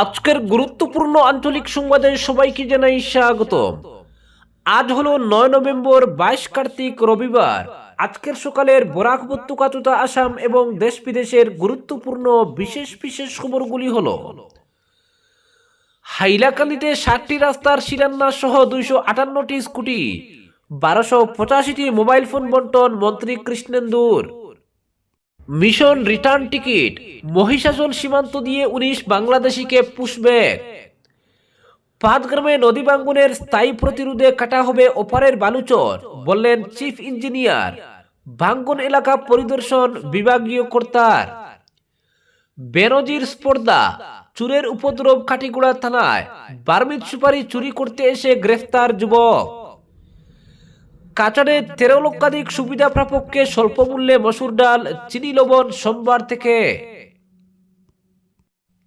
আজকের গুরুত্বপূর্ণ আঞ্চলিক সংবাদে সবাইকে জানাই স্বাগত। আজ হলো নয় নভেম্বর, বাইশ কার্তিক, রবিবার। আজকের সকালের বরাক উপত্যকা তথা আসাম এবং দেশ বিদেশের গুরুত্বপূর্ণ বিশেষ বিশেষ খবরগুলি হল হাইলাকান্দিতে ষাটটি রাস্তার শিলান্যাস সহ দুইশো আটান্নটি স্কুটি, বারোশো পঁচাশিটি মোবাইল ফোন বন্টন মন্ত্রী কৃষ্ণেন্দুর। মিশন রিটার্ন টিকিট মহিষাসন সীমান্ত দিয়ে উনিশ বাংলাদেশিকে পুষব্যাক পাঁচগ্রামে নদী ভাঙ্গনের স্থায়ী প্রতিরোধে কাটা হবে ওপারের বালুচর, বললেন চিফ ইঞ্জিনিয়ার। ভাঙ্গন এলাকা পরিদর্শন বিভাগীয় কর্তার। বেনজির স্পর্ধা, চুরের উপদ্রব কাটিগুড়া থানায়। বার্মিত সুপারি চুরি করতে এসে গ্রেফতার যুবক। কাচারে তেরো লক্ষাধিক সুবিধা প্রাপককে স্বল্প মূল্যে মসুর ডাল, চিনি লবণ সোমবার থেকে।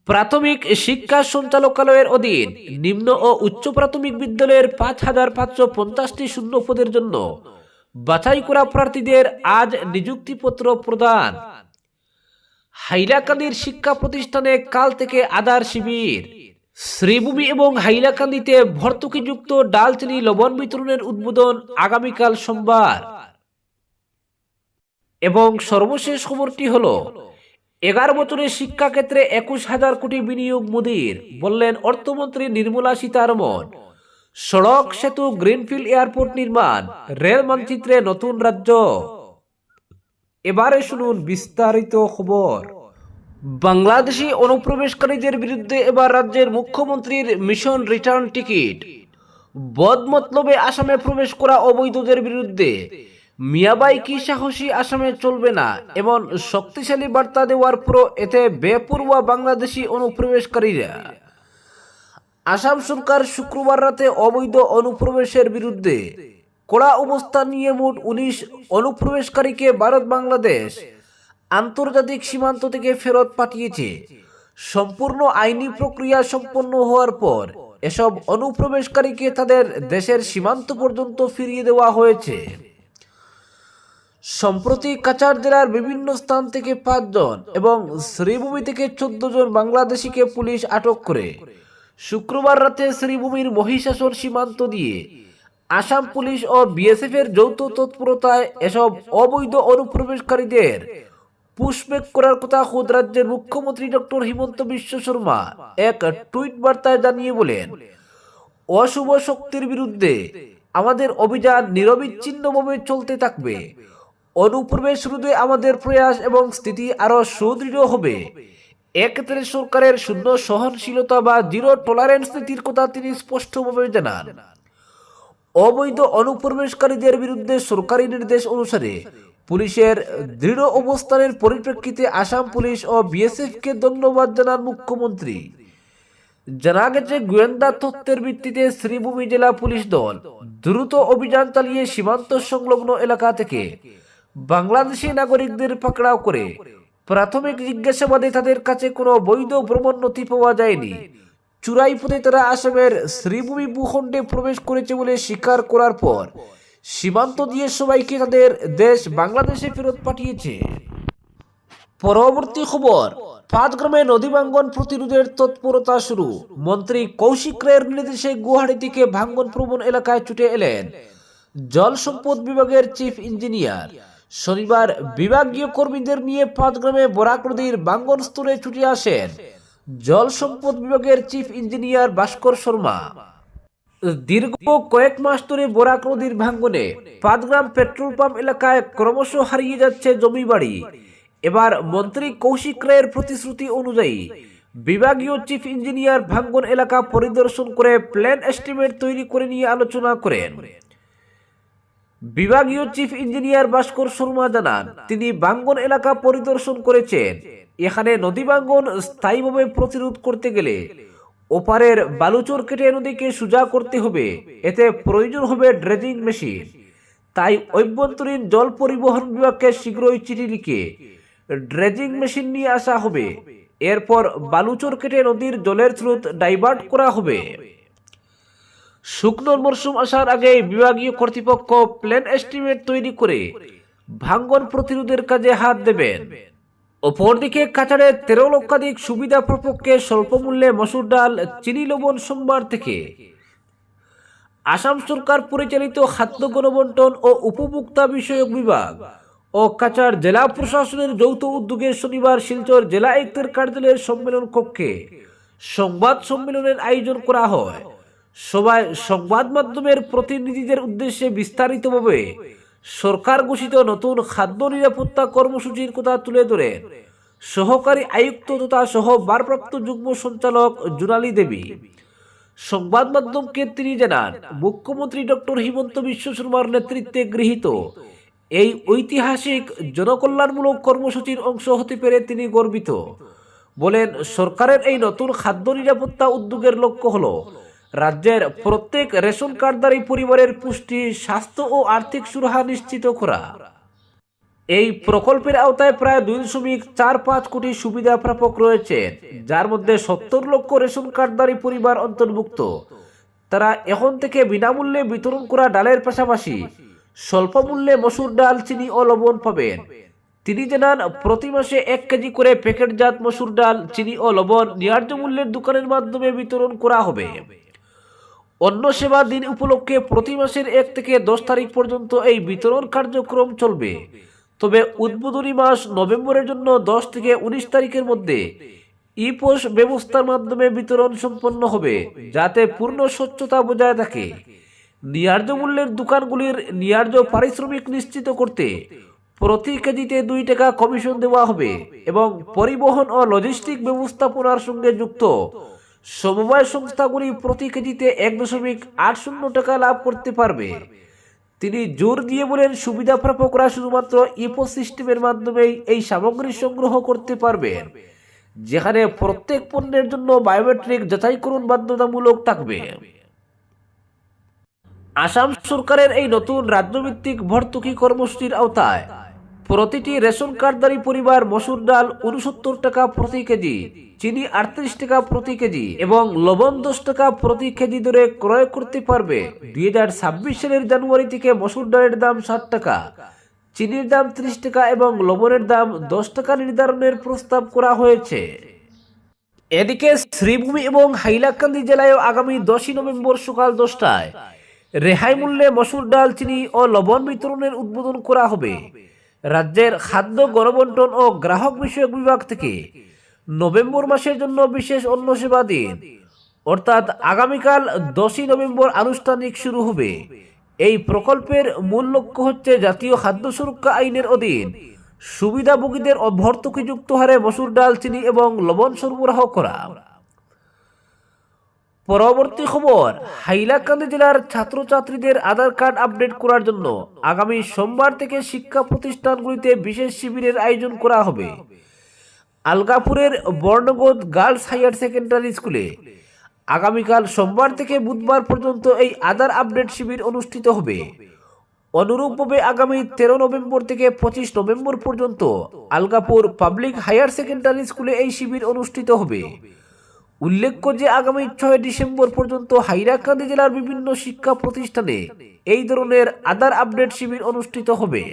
প্রাথমিক শিক্ষা সঞ্চালকালয়ের অধীন নিম্ন ও উচ্চ প্রাথমিক বিদ্যালয়ের পাঁচ হাজার পাঁচশো পঞ্চাশটি শূন্য পদের জন্য বাছাই করা প্রার্থীদের আজ নিযুক্তিপত্র প্রদান। হাইলাকান্দির শিক্ষা প্রতিষ্ঠানে কাল থেকে আধার শিবির। শ্রীভূমি এবং হাইলাকান্দিতে ভর্তুকিযুক্ত ডাল চিনি লবণ বিতরণের উদ্বোধন আগামীকাল সোমবার। এবং সর্বশেষ খবরটি হল, এগারো বছরের শিক্ষাক্ষেত্রে একুশ হাজার কোটি বিনিয়োগ মোদীর, বললেন অর্থমন্ত্রী নির্মলা সীতারমন। সড়ক সেতু গ্রিনফিল্ড এয়ারপোর্ট নির্মাণ, রেল মানচিত্রে নতুন রাজ্য। এবারে শুনুন বিস্তারিত খবর। বাংলাদেশি অনুপ্রবেশকারীদের বিরুদ্ধে এবার রাজ্যের মুখ্যমন্ত্রীর মিশন রিটার্ন টিকিট। বদমতলবে আসামে প্রবেশ করা অবৈধদের বিরুদ্ধে। মিয়াবাই কি সাহসী আসামে চলবে না এমন শক্তিশালী বার্তা দেওয়ার পর এতে বেপরোয়া বাংলাদেশি অনুপ্রবেশকারীরা। আসাম সরকার শুক্রবার রাতে অবৈধ অনুপ্রবেশের বিরুদ্ধে কড়া অবস্থান নিয়ে মোট উনিশ অনুপ্রবেশকারীকে ভারত বাংলাদেশ আন্তর্জাতিক সীমান্ত থেকে ফেরত পাঠিয়েছে। সম্পূর্ণ আইনি প্রক্রিয়া সম্পন্ন হওয়ার পর এসব অনুপ্রবেশকারীকে তাদের দেশের সীমান্ত পর্যন্ত ফিরিয়ে দেওয়া হয়েছে। সম্প্রতি কাচার জেলার বিভিন্ন স্থান থেকে পাঁচজন এবং শ্রীভূমি থেকে চোদ্দ জন বাংলাদেশিকে পুলিশ আটক করে। শুক্রবার রাতে শ্রীভূমির মহিষাসন সীমান্ত দিয়ে আসাম পুলিশ ও বিএসএফ এর যৌথ তৎপরতায় এসব অবৈধ অনুপ্রবেশকারীদের পুশব্যাক করার কথা খোদ রাজ্যের মুখ্যমন্ত্রী ডক্টর হিমন্ত বিশ্ব শর্মা এক টুইট বার্তায় জানিয়ে বলেন, অশুভ শক্তির বিরুদ্ধে আমাদের অভিযান নিরবিচ্ছিন্নভাবে চলতে থাকবে। অনুপ্রবেশ রোধে আমাদের প্রয়াস এবং স্থিতি আরও সুদৃঢ় হবে। এক্ষেত্রে সরকারের শূন্য সহনশীলতা বা জিরো টলারেন্স নীতির কথা তিনি স্পষ্টভাবে জানান। অবৈধ অনুপ্রবেশকারীদের বিরুদ্ধে সরকারি নির্দেশ অনুসারে পুলিশের দৃঢ় অবস্থানের পরিপ্রেক্ষিতে আসাম পুলিশ ও বিএসএফ কে ধন্যবাদ জানান মুখ্যমন্ত্রী। জানা গেছে, গোয়েন্দা তথ্যের ভিত্তিতে শ্রীভূমি জেলা পুলিশ দল দ্রুত অভিযান চালিয়ে সীমান্ত সংলগ্ন এলাকা থেকে বাংলাদেশি নাগরিকদের পাকড়াও করে। প্রাথমিক জিজ্ঞাসাবাদে তাদের কাছে কোনো বৈধ ভ্রমণ নথি পাওয়া যায়নি। চুরাই পথে তারা আসামের শ্রীভূমি ভূখণ্ডে প্রবেশ করেছে বলে স্বীকার করার পর সীমান্ত দিয়ে সবাইকে তাদের দেশ বাংলাদেশে ফেরত পাঠিয়েছে। পরবর্তী খবর, পাঁচগ্রামে নদী ভাঙ্গন প্রতিরোধের তৎপরতা শুরু। মন্ত্রী কৌশিক রায়ের নির্দেশে গুয়াহাটি থেকে ভাঙ্গন প্রবণ এলাকায় ছুটে এলেন জল সম্পদ বিভাগের চিফ ইঞ্জিনিয়ার। শনিবার বিভাগীয় কর্মীদের নিয়ে পাঁচগ্রামে বরাক নদীর ভাঙ্গন স্তরে ছুটে আসেন জল সম্পদ বিভাগের চিফ ইঞ্জিনিয়ার ভাস্কর শর্মা। দীর্ঘ কয়েক মাস ধরে বরাক নদীর ভাঙ্গনে পাঁচগ্রাম পেট্রোল পাম্প এলাকায় ক্রমশ হারিয়ে যাচ্ছে জমি বাড়ি। এবার মন্ত্রী কৌশিক রায়ের প্রতিশ্রুতি অনুযায়ী বিভাগীয় চিফ ইঞ্জিনিয়ার ভাঙ্গন এলাকা পরিদর্শন করে প্ল্যান এস্টিমেট তৈরি করে নিয়ে আলোচনা করেন। বিভাগীয় চিফ ইঞ্জিনিয়ার ভাস্কর শর্মা জানান, তিনি বাঙ্গন এলাকা পরিদর্শন করেছেন। এখানে নদী বাঙ্গন স্থায়ীভাবে প্রতিরোধ করতে গেলে ওপারের বালুচর কেটে নদীকে সোজা করতে হবে। এতে প্রয়োজন হবে ড্রেজিং মেশিন। তাই অভ্যন্তরীণ জল পরিবহন বিভাগকে শীঘ্রই চিঠি লিখে ড্রেজিং মেশিন নিয়ে আসা হবে। এরপর বালুচর কেটে নদীর জলের স্রোত ডাইভার্ট করা হবে। শুকনো মরশুম আসার আগে বিভাগীয় কর্তৃপক্ষ প্ল্যান এস্টিমেট তৈরি করে ভাঙ্গন প্রতিরোধের কাজে হাত দেবেন। অপরদিকে কাছাড়ে তেরো লক্ষাধিক সুবিধা প্রপক্ষে স্বল্প মূল্যে মসুর ডাল, চিনি, লবণ, সোমবার থেকে। আসাম সরকার পরিচালিত খাদ্য গণবন্টন ও উপভোক্তা বিষয়ক বিভাগ ও কাছাড় জেলা প্রশাসনের যৌথ উদ্যোগে শনিবার শিলচর জেলা আয়ুক্তের কার্যালয়ের সম্মেলন কক্ষে সংবাদ সম্মেলনের আয়োজন করা হয়। সভায় সংবাদ মাধ্যমের প্রতিনিধিদের উদ্দেশ্যে বিস্তারিতভাবে সরকার ঘোষিত নতুন খাদ্য নিরাপত্তা কর্মসূচির কথা তুলে ধরে সহকারী আয়ুক্ত তথা সহ ভারপ্রাপ্ত যুগ্ম সঞ্চালক জুনালী দেবী। সংবাদ মাধ্যমকে তিনি জানান, মুখ্যমন্ত্রী ডক্টর হিমন্ত বিশ্ব শর্মার নেতৃত্বে গৃহীত এই ঐতিহাসিক জনকল্যাণমূলক কর্মসূচির অংশ হতে পেরে তিনি গর্বিত। বলেন, সরকারের এই নতুন খাদ্য নিরাপত্তা উদ্যোগের লক্ষ্য হল রাজ্যের প্রত্যেক রেশন কার্ডধারী পরিবারের পুষ্টি, স্বাস্থ্য ও আর্থিক সুরাহা নিশ্চিত করা। এই প্রকল্পের আওতায় প্রায় দুই দশমিক চার পাঁচ কোটি সুবিধা প্রাপক রয়েছেন যার মধ্যে সত্তর লক্ষ রেশন কার্ডধারী পরিবার অন্তর্ভুক্ত। তারা এখন থেকে বিনামূল্যে বিতরণ করা ডালের পাশাপাশি স্বল্প মূল্যে মসুর ডাল, চিনি ও লবণ পাবেন। তিনি জানান, প্রতি মাসে এক কেজি করে প্যাকেটজাত মসুর ডাল, চিনি ও লবণ ন্যায্য মূল্যের দোকানের মাধ্যমে বিতরণ করা হবে। অন্য সেবা দিন উপলক্ষে প্রতি মাসের এক থেকে দশ তারিখ পর্যন্ত এই বিতরণ কার্যক্রম চলবে। তবে উদ্বোধনী মাস নভেম্বরের জন্য দশ থেকে উনিশ তারিখের মধ্যে ই পোস ব্যবস্থার মাধ্যমে বিতরণ সম্পন্ন হবে, যাতে পূর্ণ স্বচ্ছতা বজায় থাকে। ন্যায্য মূল্যের দোকানগুলির ন্যায্য পারিশ্রমিক নিশ্চিত করতে প্রতি কেজিতে দুই টাকা কমিশন দেওয়া হবে এবং পরিবহন ও লজিস্টিক ব্যবস্থাপনার সঙ্গে যুক্ত সমবায় সংস্থাগুলি প্রতি কেজিতে এক দশমিক আট শূন্য টাকা লাভ করতে পারবে। তিনি জোর দিয়ে বলেন, সুবিধা প্রাপকরা শুধুমাত্র ইপো সিস্টেমের মাধ্যমেই এই সামগ্রী সংগ্রহ করতে পারবেন, যেখানে প্রত্যেক পণ্যের জন্য বায়োমেট্রিক যাচাইকরণ বাধ্যতামূলক থাকবে। আসাম সরকারের এই নতুন রাজ্যভিত্তিক ভর্তুকি কর্মসূচির আওতায় প্রতিটি রেশন কার্ডধারী পরিবার মসুর ডাল উনসত্তর টাকা প্রতি কেজি, চিনি আটত্রিশ টাকা প্রতি কেজি এবং লবণ দশ টাকা প্রতি কেজি দরে ক্রয় করতে পারবে। দুই হাজার ছাব্বিশ সালের জানুয়ারি থেকে মসুর ডালের দাম ষাট টাকা, চিনির দাম ত্রিশ টাকা এবং লবণের দাম দশ টাকা নির্ধারণের প্রস্তাব করা হয়েছে। এদিকে শ্রীভূমি এবং হাইলাকান্দি জেলায় আগামী দশই নভেম্বর সকাল দশটায় রেহাই মূল্যে মসুর ডাল, চিনি ও লবণ বিতরণের উদ্বোধন করা হবে। রাজ্যের খাদ্য গণবন্টন ও গ্রাহক বিষয়ক বিভাগ থেকে নভেম্বর মাসের জন্য বিশেষ অন্য সেবা দিন। অর্থাৎ আগামীকাল দশই নভেম্বর আনুষ্ঠানিক শুরু হবে। এই প্রকল্পের মূল লক্ষ্য হচ্ছে জাতীয় খাদ্য সুরক্ষা আইনের অধীন সুবিধাভোগীদের অভর্তুকিযুক্ত হারে মসুর ডাল, চিনি এবং লবণ সরবরাহ করা। পরবর্তী খবর, হাইলাকান্দি জেলার ছাত্রছাত্রীদের আধার কার্ড আপডেট করার জন্য আগামী সোমবার থেকে শিক্ষা প্রতিষ্ঠানগুলিতে বিশেষ শিবিরের আয়োজন করা হবে। আলগাপুরের বর্ণগোদ গার্লস হায়ার সেকেন্ডারি স্কুলে আগামীকাল সোমবার থেকে বুধবার পর্যন্ত এই আধার আপডেট শিবির অনুষ্ঠিত হবে। অনুরূপভাবে আগামী তেরো নভেম্বর থেকে পঁচিশ নভেম্বর পর্যন্ত আলগাপুর পাবলিক হায়ার সেকেন্ডারি স্কুলে এই শিবির অনুষ্ঠিত হবে। উল্লেখ্য যে আগামী ছয় ডিসেম্বর পর্যন্ত হাইরাকান্দি জেলার বিভিন্ন শিক্ষা প্রতিষ্ঠানে এই ধরনের আধার আপডেট শিবির অনুষ্ঠিত হবে।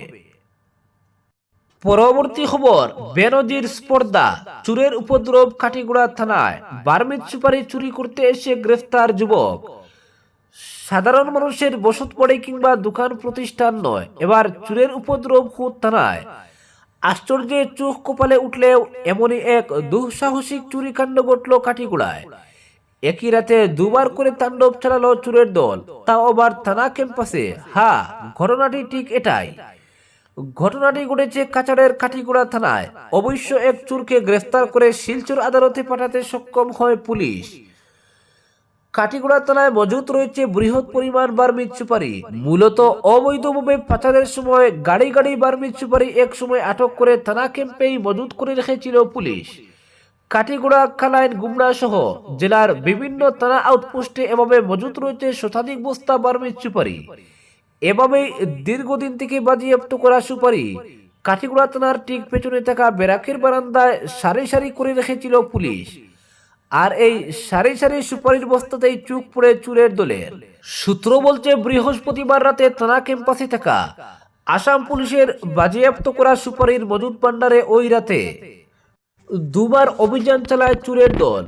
পরবর্তী খবর, বেনজির স্পর্ধা, চুরের উপদ্রব কাটিগুড়া থানায় বার্মিত সুপারি চুরি করতে এসে গ্রেফতার যুবক। সাধারণ মানুষের বসত পড়ে কিংবা দোকান প্রতিষ্ঠান নয়, এবার চুরের উপদ্রব খুদ থানায়। আশ্চর্যে চোখ কপালে উঠলেও এমনই এক দুঃসাহসিক চুরিকাণ্ড ঘটল কাঠিগুড়ায়। একই রাতে দুবার করে তাণ্ডব চালালো চুরের দল। তা আবার থানা ক্যাম্পাসে। হা, ঘটনাটি ঠিক এটাই। ঘটনাটি ঘটেছে কাছাড়ের কাঠিগুড়া থানায়। অবশ্য এক চুরকে গ্রেফতার করে শিলচর আদালতে পাঠাতে সক্ষম হয় পুলিশ। কাটিগুড়া থানায় মজুত রয়েছে বৃহৎ পরিমাণ বার্মিজ সুপারি। মূলত অবৈধভাবে পাচারের সময় গাড়ি গাড়ি বার্মিজ সুপারি এক সময় আটক করে থানা ক্যাম্পেই মজুত করে রেখেছিল পুলিশ। কাটিগুড়া খালাইন, গুমরা সহ জেলার বিভিন্ন থানা আউটপোস্টে এভাবে মজুত রয়েছে শতাধিক বস্তা বার্মিজ সুপারি। এভাবেই দীর্ঘদিন থেকে বাজেয়াপ্ত করা সুপারি কাঠিগুড়া থানার ঠিক পেছনে থাকা বেরাকের বারান্দায় সারি সারি করে রেখেছিল পুলিশ। আর এই সারি সারি সুপারির বস্তাতেই চুপ পড়ে চুরের দলের সূত্র বলছে, বৃহস্পতিবার রাতে থানা ক্যাম্পাসে থাকা আসাম পুলিশের বাজেয়াপ্ত করা সুপারির মজুদ ভান্ডারে ওই রাতে দুবার অভিযান চালায় চুরের দল।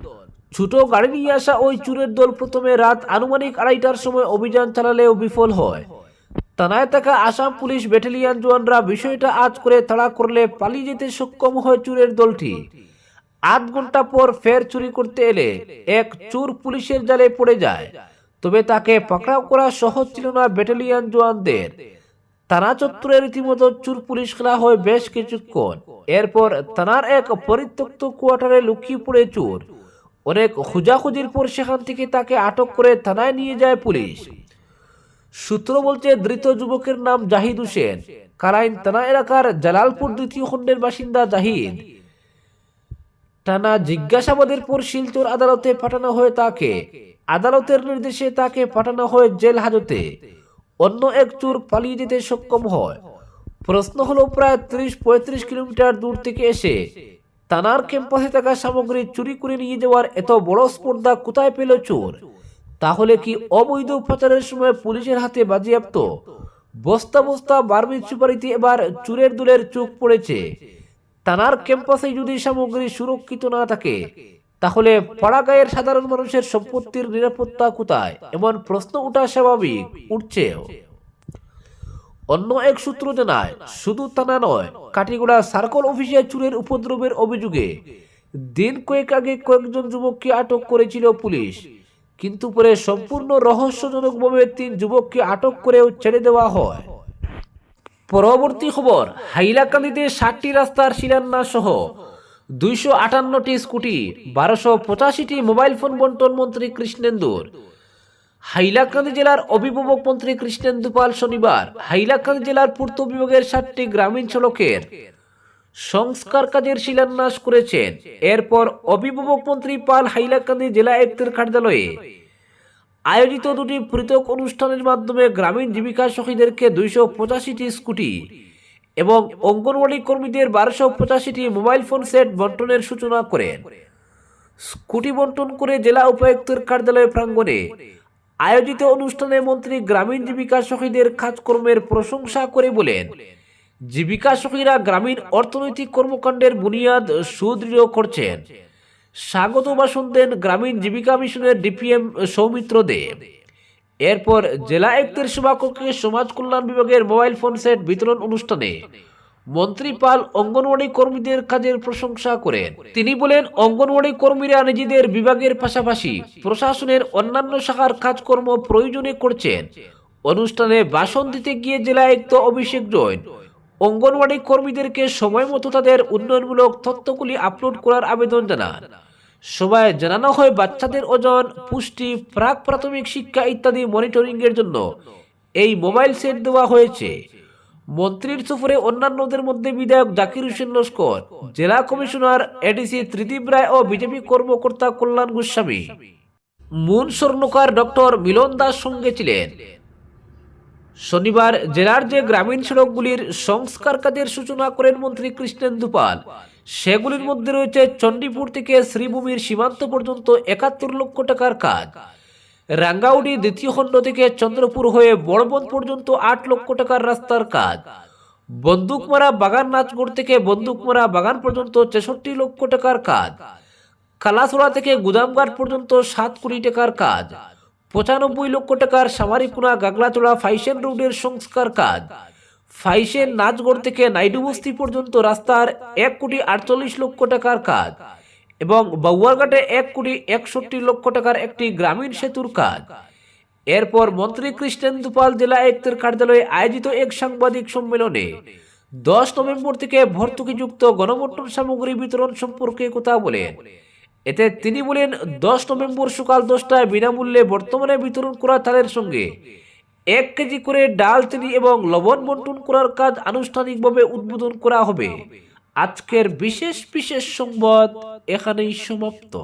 ছোট গাড়ি নিয়ে আসা ওই চুরের দল প্রথমে রাত আনুমানিক আড়াইটার সময় অভিযান চালালেও বিফল হয়। তানায় থাকা আসাম পুলিশ ব্যাটালিয়ান জওয়ানরা বিষয়টা আজ করে তাড়া করলে পালিয়ে যেতে সক্ষম হয় চুরের দলটি। আধ ঘণ্টা পর ফের চুরি করতে এলে এক চোর পুলিশের জালে পড়ে যায়। তবে তাকে পাকড়াও করা সহজ ছিল না ব্যাটালিয়ান জওয়ানদের। থানা চত্বরে রীতিমতো চুর পুলিশ খেলা হয় বেশ কিছুক্ষণ। এরপর থানার এক পরিত্যক্ত কোয়ার্টারে লুকিয়ে পড়ে চোর। অনেক খোঁজাখুঁজির পর সেখান থেকে তাকে আটক করে থানায় নিয়ে যায় পুলিশ। সূত্র বলছে, ধৃত যুবকের নাম জাহিদ হোসেন। কারাইন থানা এলাকার জালালপুর দ্বিতীয় খণ্ডের বাসিন্দা জাহিদ। টানা জিজ্ঞাসাবাদের পর শিলচর আদালতে পাঠানো হয় তাকে। আদালতের নির্দেশে তাকে পাঠানো হয় জেল হাজতে। অন্য এক চোর পালিয়ে যেতে সক্ষম হয়। প্রশ্ন হলো প্রায় ত্রিশ পঁয়ত্রিশ কিলোমিটার দূর থেকে এসে থানার ক্যাম্পাসে থাকা সামগ্রী চুরি করে নিয়ে যাওয়ার এত বড় স্পর্ধা কোথায় পেল চোর? তাহলে কি অবৈধ পাচারের সময় পুলিশের হাতে বাজেয়াপ্ত? বস্তা বস্তা বার্মির সুপারিতে এবার চুরের দুলের চোখ পড়েছে। থানার ক্যাম্পাসে যদি সামগ্রী সুরক্ষিত না থাকে, তাহলে পাড়াগাঁয়ের সাধারণ মানুষের সম্পত্তির নিরাপত্তা কোথায়? এমন প্রশ্ন ওঠা স্বাভাবিক, উঠছেও। অন্য এক সূত্র জানায়, শুধু থানা নয় কাটিগুড়া সার্কল অফিসে চুরের উপদ্রবের অভিযোগে দিন কয়েক আগে কয়েকজন যুবককে আটক করেছিল পুলিশ। কিন্তু পরে সম্পূর্ণ রহস্যজনকভাবে তিন যুবককে আটক করেও ছেড়ে দেওয়া হয়। পরবর্তী খবর, হাইলাকান্দিতে ষাটটি রাস্তার শিলান্যাস সহ দুইশো আটান্নটি স্কুটি, বারোশো পঁচাশিটি মোবাইল ফোন বন্টন মন্ত্রী কৃষ্ণেন্দুর। হাইলাকান্দি জেলার অভিভাবক মন্ত্রী কৃষ্ণেন্দু পাল শনিবার হাইলাকান্দি জেলার পূর্ত বিভাগের ষাটটি গ্রামীণ সড়কের সংস্কার কাজের শিলান্যাস করেছেন। এরপর অভিভাবক মন্ত্রী পাল হাইলাকান্দি জেলা আয়ুক্তের কার্যালয়ে আয়োজিত দুটি পৃথক অনুষ্ঠানের মাধ্যমে গ্রামীণ জীবিকা সখীদেরকে দুইশো পঁচাশিটি স্কুটি এবং অঙ্গনওয়াড়ি কর্মীদের বারোশো পঁচাশিটি মোবাইল ফোন সেট বন্টনের সূচনা করেন। স্কুটি বন্টন করে জেলা উপায়ুক্তের কার্যালয় প্রাঙ্গণে আয়োজিত অনুষ্ঠানে মন্ত্রী গ্রামীণ জীবিকা সখীদের কাজকর্মের প্রশংসা করে বলেন, জীবিকা সখীরা গ্রামীণ অর্থনৈতিক কর্মকাণ্ডের বুনিয়াদ সুদৃঢ় করছেন। স্বাগত ভাষণ দেন গ্রামীণ জীবিকা মিশনের ডিপিএম সৌমিত্র দেব এরপর জেলা আয়ুক্তের সভাকক্ষে সমাজ কল্যাণ বিভাগের মোবাইল ফোন সেট বিতরণ অনুষ্ঠানে মন্ত্রী পাল অঙ্গনওয়াড়ি কর্মীদের কাজের প্রশংসা করেন। তিনি বলেন, অঙ্গনওয়াড়ি কর্মীরা নিজেদের বিভাগের পাশাপাশি প্রশাসনের অন্যান্য শাখার কাজকর্ম প্রয়োজনে করছেন। অনুষ্ঠানে ভাষণ দিতে গিয়ে জেলা আয়ুক্ত অভিষেক জৈন অঙ্গনওয়াড়ি কর্মীদেরকে সময় মতো তাদের উন্নয়নমূলক তথ্যগুলি আপলোড করার আবেদন জানান। সবাই জানানো হয় বাচ্চাদের ওজন, পুষ্টি, প্রাক প্রাথমিক শিক্ষা ইত্যাদি মনিটরিং এর জন্য। এই মোবাইল সেট দেওয়া হয়েছে। মন্ত্রীর সফরে অন্যান্যদের মধ্যে বিধায়ক জাকির হোসেন লস্কর, জেলা কমিশনার এডিসি ত্রিদীপ রায় ও বিজেপি কর্মকর্তা কল্যাণ গোস্বামী। মুন স্বর্ণকার ডক্টর মিলন দাস সঙ্গে ছিলেন। শনিবার জেলার যে গ্রামীণ সড়কগুলির সংস্কার কাজের সূচনা করেন মন্ত্রী কৃষ্ণেন্দু পাল। সেগুলির মধ্যে রয়েছে চণ্ডীপুর থেকে শ্রীভূমির সীমান্ত পর্যন্ত একাত্তর লক্ষ টাকার কাজ। রাঙ্গাউড়ি দ্বিতীয় খণ্ড থেকে চন্দ্রপুর হয়ে বড়বন পর্যন্ত আট লক্ষ টাকার রাস্তার কাজ। বন্দুকমারা বাগান নাচগড় থেকে বন্দুকমারা বাগান পর্যন্ত ছেষট্টি লক্ষ টাকার কাজ। কালাসোড়া থেকে গুদামঘাট পর্যন্ত সাত কোটি টাকার কাজ। পঁচানব্বই লক্ষ টাকার সামারিকুনা গাগলাচড়া ফাইসেন রোডের সংস্কার কাজ। ফাইসেন নাচগড় থেকে নাইডু বস্তি পর্যন্ত রাস্তার এক কোটি আটচল্লিশ লক্ষ টাকার কাজ এবং বাউয়ারঘাটে এক কোটি একষট্টি লক্ষ টাকার একটি গ্রামীণ সেতুর কাজ। এরপর মন্ত্রী কৃষ্ণেন্দু পাল জেলা আয়ুক্তের কার্যালয়ে আয়োজিত এক সাংবাদিক সম্মেলনে দশ নভেম্বর থেকে ভর্তুকিযুক্ত গণবন্টন সামগ্রী বিতরণ সম্পর্কে কথা বলেন। এতে তিনি বলেন, দশ নভেম্বর সকাল দশটায় বিনামূল্যে বর্তমানে বিতরণ করা চালের সঙ্গে এক কেজি করে ডাল, চিনি এবং লবণ বন্টন করার কাজ আনুষ্ঠানিকভাবে উদ্বোধন করা হবে। আজকের বিশেষ বিশেষ সংবাদ এখানেই সমাপ্ত।